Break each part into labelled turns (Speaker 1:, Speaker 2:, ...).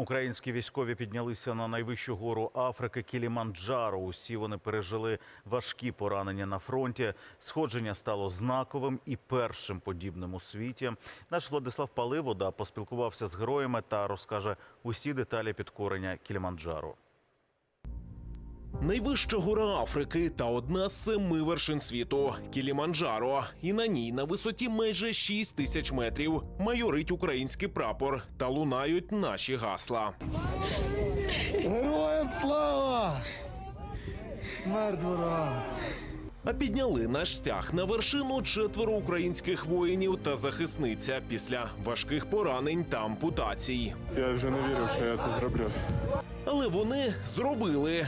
Speaker 1: Українські військові піднялися на найвищу гору Африки Кіліманджаро. Усі вони пережили важкі поранення на фронті. Сходження стало знаковим і першим подібним у світі. Наш Владислав Паливода поспілкувався з героями та розкаже усі деталі підкорення Кіліманджаро.
Speaker 2: Найвища гора Африки та одна з семи вершин світу Кіліманджаро. І на ній на висоті майже 6 тисяч метрів майорить український прапор та лунають наші гасла.
Speaker 3: Героям слава! Смерть ворогам!
Speaker 2: А підняли наш стяг на вершину четверо українських воїнів та захисниця після важких поранень та ампутацій.
Speaker 4: Я вже не вірив, що я це зроблю.
Speaker 2: Але вони зробили.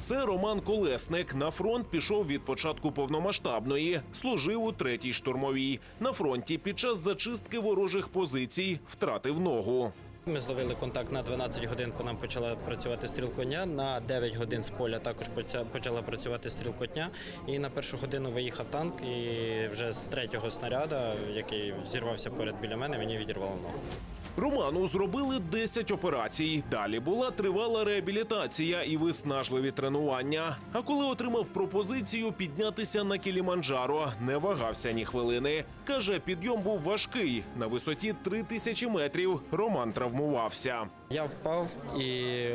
Speaker 2: Це Роман Колесник. На фронт пішов від початку повномасштабної, служив у третій штурмовій. На фронті під час зачистки ворожих позицій втратив ногу.
Speaker 5: Ми зловили контакт на 12 годин, по нам почала працювати стрілкотня. На 9 годин з поля також почала працювати стрілкотня. І на першу годину виїхав танк, і вже з третього снаряда, який взірвався поряд біля мене, мені відірвало ногу.
Speaker 2: Роману зробили 10 операцій. Далі була тривала реабілітація і виснажливі тренування. А коли отримав пропозицію піднятися на Кіліманджаро, не вагався ні хвилини. Каже, підйом був важкий. На висоті 3000 метрів Роман травмувався.
Speaker 5: Я впав і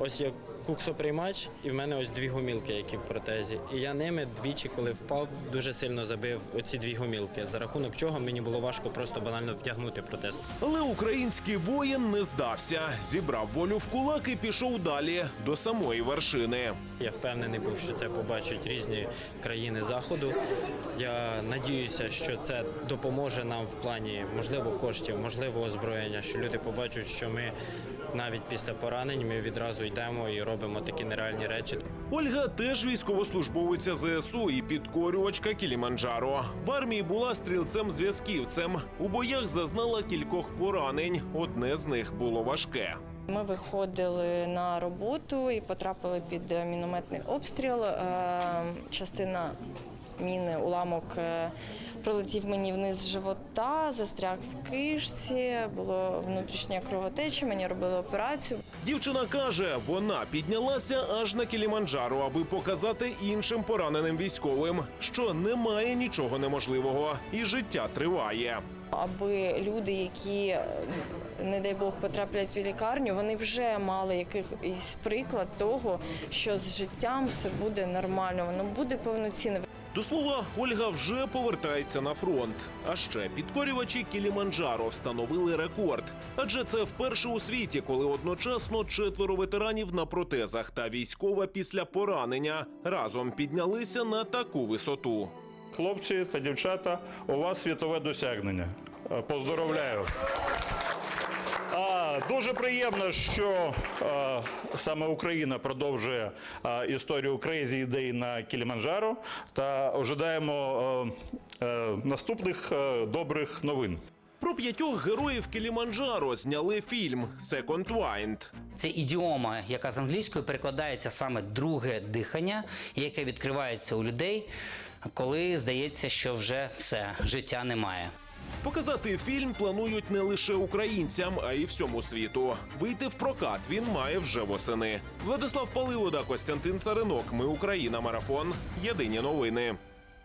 Speaker 5: ось є куксоприймач, і в мене ось дві гумілки, які в протезі. І я ними двічі, коли впав, дуже сильно забив оці дві гумілки, за рахунок чого мені було важко просто банально втягнути протез.
Speaker 2: Але український воїн не здався, зібрав волю в кулак і пішов далі до самої вершини.
Speaker 5: Я впевнений був, що це побачать різні країни заходу. Я надіюся, що це допоможе нам в плані можливо коштів, можливо озброєння. Що люди побачать, що ми навіть після поранень ми відразу йдемо і робимо такі нереальні речі.
Speaker 2: Ольга теж військовослужбовиця ЗСУ і підкорювачка Кіліманджаро. В армії була стрілцем-зв'язківцем. У боях зазнала кількох поранень. Одне з них було важке.
Speaker 6: Ми виходили на роботу і потрапили під е, мінометний обстріл. Е, Частина міни, уламок пролетів мені вниз з живота, застряг в кишці, було внутрішня кровотеча, мені робили операцію.
Speaker 2: Дівчина каже, вона піднялася аж на Кіліманджаро, аби показати іншим пораненим військовим, що немає нічого неможливого, і життя триває.
Speaker 6: Аби люди, які, не дай Бог, потраплять в лікарню, вони вже мали якийсь приклад того, що з життям все буде нормально, воно буде повноцінне.
Speaker 2: До слова, Ольга вже повертається на фронт. А ще підкорювачі Кіліманджаро встановили рекорд. Адже це вперше у світі, коли одночасно четверо ветеранів на протезах та військова після поранення разом піднялися на таку висоту.
Speaker 4: Хлопці та дівчата, у вас світове досягнення. Поздоровляю. А, дуже приємно, що саме Україна продовжує історію Crazy Day на Кіліманджаро та ожидаємо е, наступних е, добрих новин.
Speaker 2: Про п'ятьох героїв Кіліманджаро зняли фільм «Second Wind».
Speaker 7: Це ідіома, яка з англійської перекладається саме друге дихання, яке відкривається у людей, коли здається, що вже все життя немає.
Speaker 2: Показати фільм планують не лише українцям, а й всьому світу. Вийти в прокат він має вже восени. Владислав Паливода, Костянтин Царинок. Ми Україна. Марафон. Єдині новини.